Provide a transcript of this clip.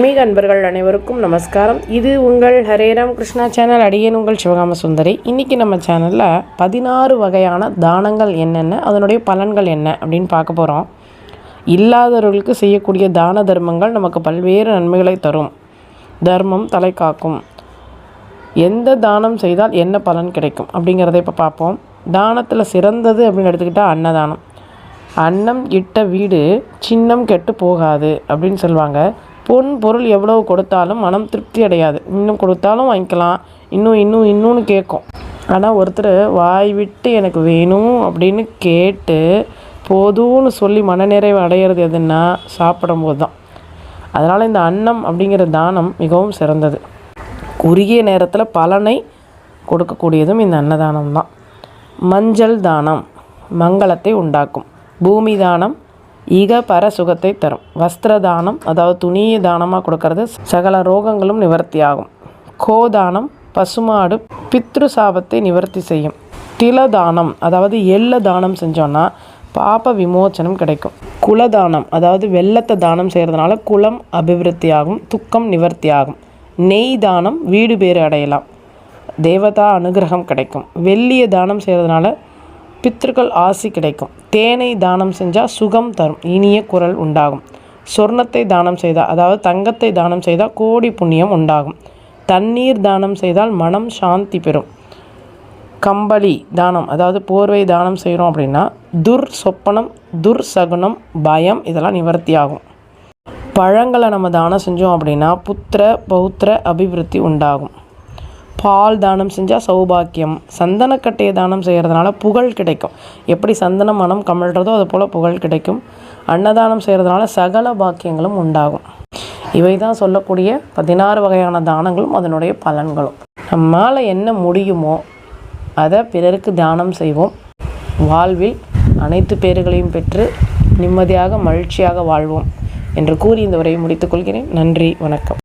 மீக அன்பர்கள் அனைவருக்கும் நமஸ்காரம். இது உங்கள் ஹரேராம் கிருஷ்ணா சேனல் அடியேன் உங்கள் சிவகாம சுந்தரி. இன்றைக்கி நம்ம சேனலில் பதினாறு வகையான தானங்கள் என்னென்ன அதனுடைய பலன்கள் என்ன அப்படின்னு பார்க்க போகிறோம் இல்லாதவர்களுக்கு செய்யக்கூடிய தான தர்மங்கள் நமக்கு பல்வேறு நன்மைகளை தரும். தர்மம் தலை காக்கும். எந்த தானம் செய்தால் என்ன பலன் கிடைக்கும் அப்படிங்கிறத இப்போ பார்ப்போம். தானத்தில் சிறந்தது அப்படின்னு எடுத்துக்கிட்டால் அன்னதானம். அன்னம் இட்ட வீடு சின்னம் கெட்டு போகாது அப்படின்னு சொல்லுவாங்க. பொன் பொருள் எவ்வளவு கொடுத்தாலும் மனம் திருப்தி அடையாது. இன்னும் கொடுத்தாலும் வாங்கிக்கலாம். இன்னும் இன்னும் இன்னும்னு கேட்கும். ஆனால் ஒருத்தர் வாய் விட்டு எனக்கு வேணும் அப்படின்னு கேட்டு போதும்னு சொல்லி மனநிறைவு அடையிறது எதுன்னா சாப்பிடும்போது தான். அதனால் இந்த அன்னம் அப்படிங்கிற தானம் மிகவும் சிறந்தது. குறுகிய நேரத்தில் பலனை கொடுக்கக்கூடியதும் இந்த அன்னதானம் தான். மஞ்சள் தானம் மங்களத்தை உண்டாக்கும். பூமி தானம் ஈக பர சுகத்தை தரும். வஸ்திர தானம் அதாவது துணியை தானமாக கொடுக்கறது சகல ரோகங்களும் நிவர்த்தியாகும். கோதானம் பசுமாடு பித்ரு சாபத்தை நிவர்த்தி செய்யும். தில தானம் அதாவது எள்ள தானம் செஞ்சோன்னா பாப விமோச்சனம் கிடைக்கும். குலதானம் அதாவது வெள்ளத்தை தானம் செய்கிறதுனால குலம் அபிவிருத்தியாகும் துக்கம் நிவர்த்தியாகும். நெய் தானம் வீடு பேறு அடையலாம். தேவதா அனுகிரகம் கிடைக்கும். வெள்ளியை தானம் செய்கிறதுனால பித்ருக்கள் ஆசி கிடைக்கும். தேனை தானம் செஞ்சால் சுகம் தரும். இனிய குரல் உண்டாகும். சொர்ணத்தை தானம் செய்தால் அதாவது தங்கத்தை தானம் செய்தால் கோடி புண்ணியம் உண்டாகும். தண்ணீர் தானம் செய்தால் மனம் சாந்தி பெறும். கம்பளி தானம் அதாவது போர்வை தானம் செய்கிறோம் அப்படின்னா துர் சொப்பனம் துர் சகுனம் பயம் இதெல்லாம் நிவர்த்தி ஆகும் பழங்களை நம்ம தானம் செஞ்சோம் அப்படின்னா புத்திர பௌத்திர அபிவிருத்தி உண்டாகும். பால் தானம் செஞ்சால் சௌபாக்கியம். சந்தனக்கட்டையை தானம் செய்கிறதுனால புகழ் கிடைக்கும். எப்படி சந்தன மனம் கமழ்கிறதோ அது போல் புகழ் கிடைக்கும். அன்னதானம் செய்கிறதுனால சகல பாக்கியங்களும் உண்டாகும். இவை தான் சொல்லக்கூடிய பதினாறு வகையான தானங்களும் அதனுடைய பலன்களும். நம்மால் என்ன முடியுமோ அதை பிறருக்கு தானம் செய்வோம். வாழ்வில் அனைத்து பேர்களையும் பெற்று நிம்மதியாக மகிழ்ச்சியாக வாழ்வோம் என்று கூறி இந்த உரையை முடித்துக்கொள்கிறேன் நன்றி வணக்கம்.